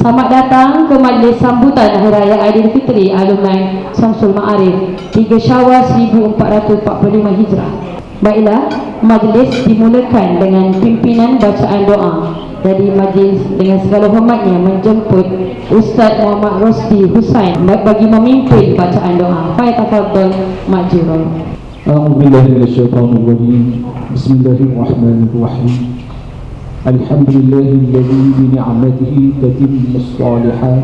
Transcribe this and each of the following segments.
Selamat datang ke majlis sambutan Hari Raya Aidilfitri Alumni Samsul Ma'arif 3 Syawal 1445 Hijrah. Baiklah, majlis dimulakan dengan pimpinan bacaan doa. Jadi majlis dengan segala hormatnya menjemput Ustaz Muhammad Rosdi Husain bagi memimpin bacaan doa. Baik takabbal majlis. A'udzu billahi minasyaitonir rajim. Bismillahirrahmanirrahim. الحمد لله الذي بنعمته تتم الصالحات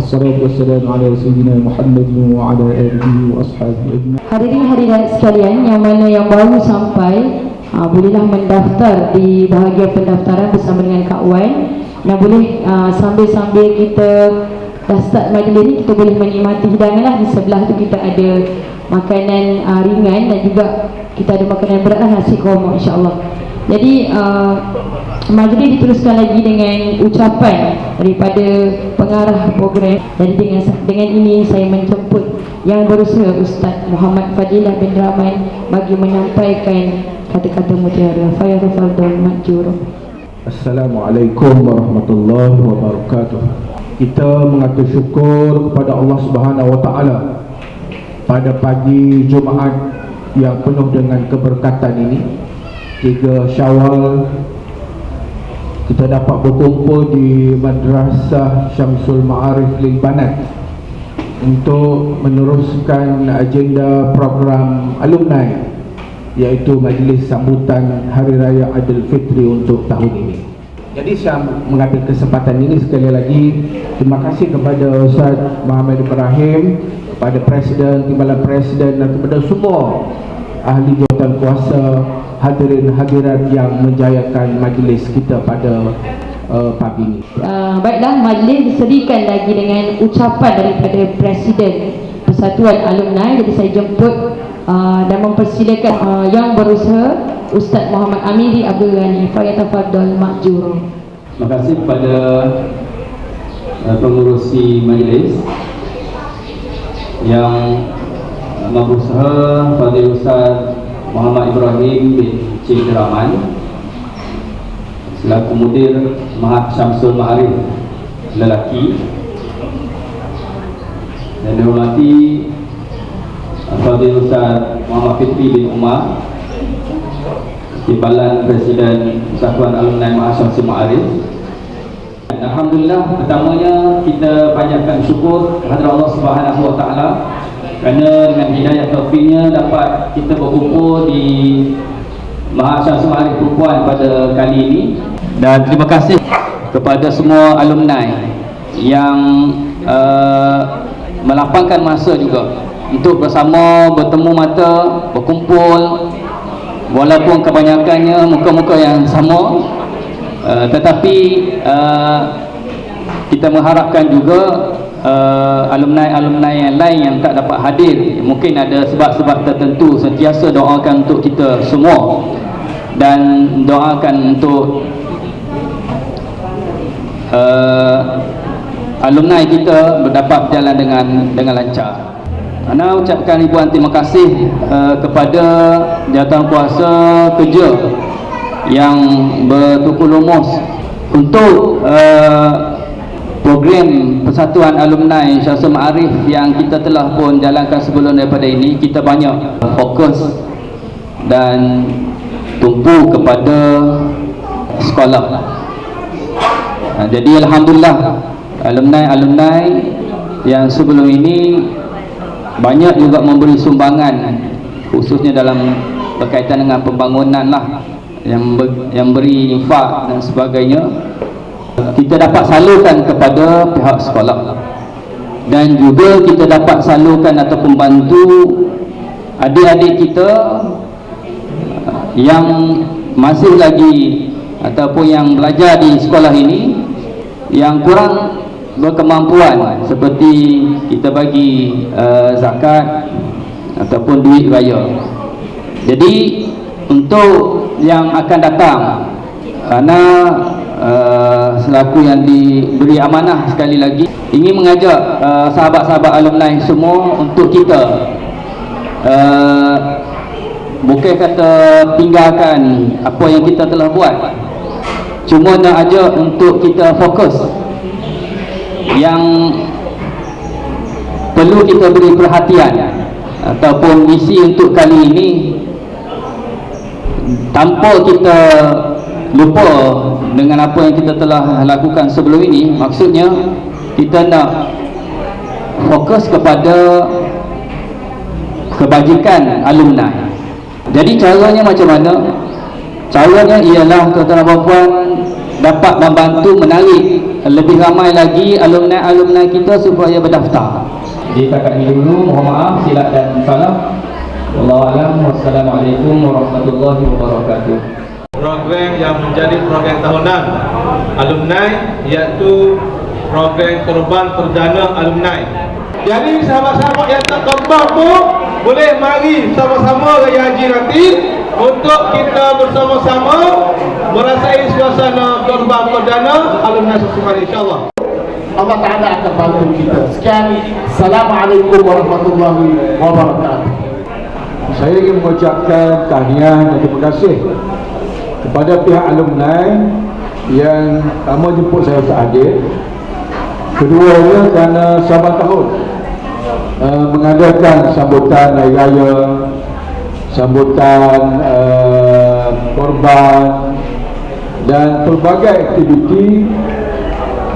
الصلاة والسلام على سيدنا محمد وعلى آله وأصحابه أجمعين Hadirin hadirat sekalian yang mana yang baru sampai uh, bolehlah mendaftar di bahagian pendaftaran bersama dengan Kak Wan dan boleh uh, sambil-sambil kita dah start majlis ni kita boleh menikmati hidangan lah di sebelah tu kita ada makanan uh, ringan dan juga kita ada makanan berat lah nasi korma insyaAllah jadi uh, majlis diteruskan lagi dengan ucapan daripada pengarah program jadi dengan dengan ini saya menjemput yang berusaha Ustaz Muhammad Fadilah bin Rahman bagi menyampaikan kata-kata mutiara. Fayarufaldol Majur. Assalamualaikum warahmatullahi wabarakatuh. Kita mengatur syukur kepada Allah Subhanahu wa taala pada pagi Jumaat yang penuh dengan keberkatan ini. 3 Syawal kita dapat berkumpul di Madrasah Syamsul Ma'arif Lil Banat untuk meneruskan agenda program alumni iaitu majlis sambutan Hari Raya Aidilfitri untuk tahun ini. Jadi saya mengambil kesempatan ini sekali lagi terima kasih kepada Ustaz Muhammad Ibrahim, kepada Presiden, Timbalan Presiden dan kepada semua ahli jawatan kuasa hadirin hadirat yang menjayakan majlis kita pada uh, pagi ini. uh, Baiklah majlis disediakan lagi dengan ucapan daripada Presiden Persatuan Alumni jadi saya jemput uh, dan mempersilakan uh, yang berusaha Ustaz Muhammad Amiri Abdul Ghani Fayatafadol Makjur Terima kasih kepada uh, pengurusi majlis yang uh, berusaha Fadil Ustaz Muhammad Ibrahim bin Cik Rahman. Selaku mudir Mahat Syamsul Ma'arif lelaki. Dan dihormati Fadil Ustaz Muhammad Fitri bin Umar Timbalan Presiden Persatuan Alumni Mahasiswa Ma'arif. Alhamdulillah pertamanya kita banyakkan syukur kepada Allah Subhanahu Wa Taala kerana dengan hidayah taufiknya dapat kita berkumpul di Mahasiswa Ma'arif Perempuan pada kali ini. Dan terima kasih kepada semua alumni yang uh, melapangkan masa juga untuk bersama bertemu mata berkumpul. Walaupun kebanyakannya muka-muka yang sama uh, tetapi uh, kita mengharapkan juga uh, alumni-alumni yang lain yang tak dapat hadir. Mungkin ada sebab-sebab tertentu sentiasa doakan untuk kita semua. Dan doakan untuk uh, alumni kita dapat berjalan dengan dengan lancar. Ana ucapkan ribuan terima kasih uh, kepada jawatan kuasa kerja yang bertukul lumus untuk uh, program Persatuan Alumni Syamsul Ma'arif yang kita telah pun jalankan sebelum daripada ini kita banyak fokus dan tumpu kepada sekolah. Uh, jadi Alhamdulillah alumni-alumni yang sebelum ini banyak juga memberi sumbangan khususnya dalam berkaitan dengan pembangunan lah yang ber, yang beri infak dan sebagainya kita dapat salurkan kepada pihak sekolah dan juga kita dapat salurkan atau membantu adik-adik kita yang masih lagi ataupun yang belajar di sekolah ini yang kurang berkemampuan seperti kita bagi uh, zakat ataupun duit raya. Jadi untuk yang akan datang kerana uh, selaku yang diberi amanah sekali lagi ingin mengajak uh, sahabat-sahabat alumni semua untuk kita uh, bukan kata tinggalkan apa yang kita telah buat. Cuma nak ajak untuk kita fokus. Yang perlu kita beri perhatian ataupun misi untuk kali ini tanpa kita lupa dengan apa yang kita telah lakukan sebelum ini maksudnya kita nak fokus kepada kebajikan alumni. Jadi caranya macam mana? Caranya ialah tuan-tuan dan puan dapat membantu menarik lebih ramai lagi alumni-alumni kita supaya berdaftar. Di takat ini dulu mohon maaf silap dan salah Wallahualam Wassalamualaikum warahmatullahi wabarakatuh program yang menjadi program tahunan alumni iaitu program korban perdana alumni. Jadi sahabat-sahabat yang tak kembang tu boleh mari sama-sama raya haji nanti untuk kita bersama-sama merasai suasana korban perdana alumni sesuatu insyaAllah. Allah Ta'ala akan bantu kita. Sekian. Assalamualaikum warahmatullahi wabarakatuh. Saya ingin mengucapkan tahniah dan terima kasih kepada pihak alumni yang pertama jemput saya tak hadir keduanya kerana saban tahun. Uh, mengadakan sambutan hari raya sambutan uh, korban dan pelbagai aktiviti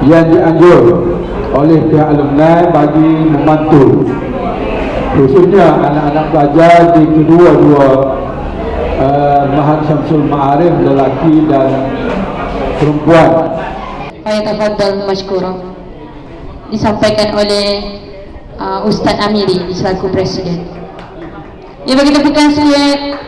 yang dianjur oleh pihak alumni bagi membantu khususnya anak-anak pelajar di kedua-dua uh, Mahat Syamsul Ma'arif lelaki dan perempuan Fayatafadal Mashkura disampaikan oleh uh, Ustaz Amiri selaku Presiden. Ya bagi tepukan sekalian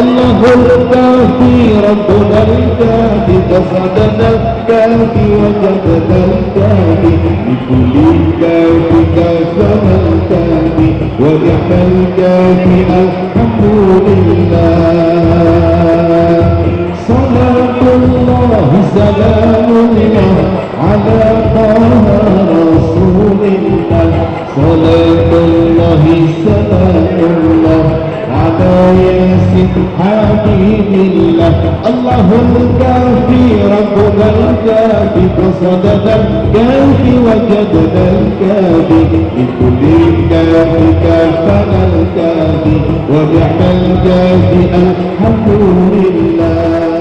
الله الكافي ربنا الكافي قصدنا الكافي وجدنا الكافي بكل الكافي كافنا الكافي ونعم الكافي الحمد لله صلاة الله سلام الله على طه رسول الله صلاة الله سلام الله على ياسين حبيب الله الله الكافي ربنا الكافي قصدنا الكاف وجدنا الكهف لكل الكهف كافنا الكهف ونعم الكهف الحمد لله.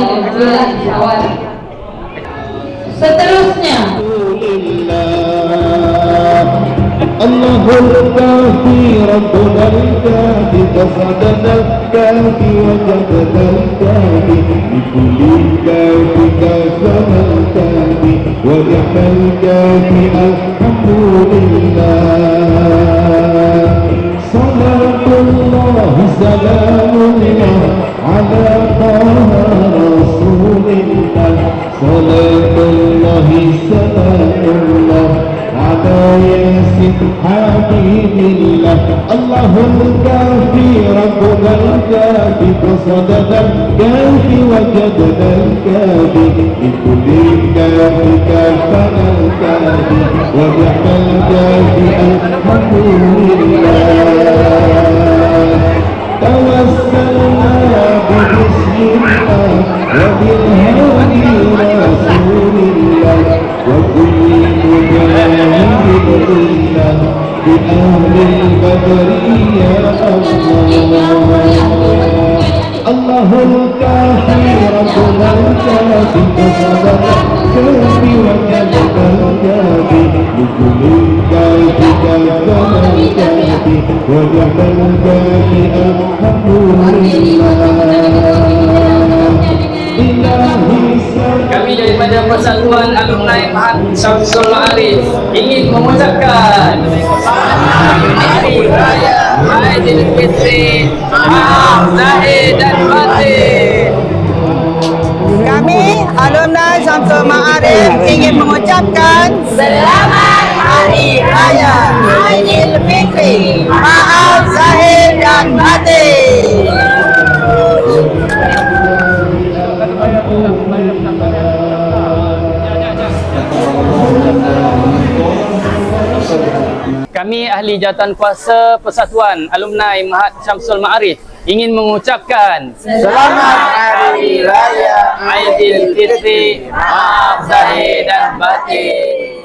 أن الله الكافي ربنا الكافي قصدنا الكافي وجدنا الكافي بكل الكافي كافنا الكافي ونعم الكافي الحمد لله صلاة الله سلام الله على طه رسول الله. صلاة الله سلام على ياسين حبيب الله. الكافي ربنا الكافي قصدنا كافنا الكافي. ونعم الكافي الحمد مجاهد لله بأهل البدر يا الله الله الكافي ربنا الكافي قصدنا الكافي وجدنا الكافي بكل الكافي كافنا الكافي ونعم الكافي الحمد Persatuan Alumni Mahat Syamsul Ma'arif ingin mengucapkan Hari Raya Aidilfitri Maaf Zahir kami ahli jawatan kuasa Persatuan Alumni Mahat Syamsul Ma'arif ingin mengucapkan Selamat Hari Raya Aidilfitri maaf zahir dan batin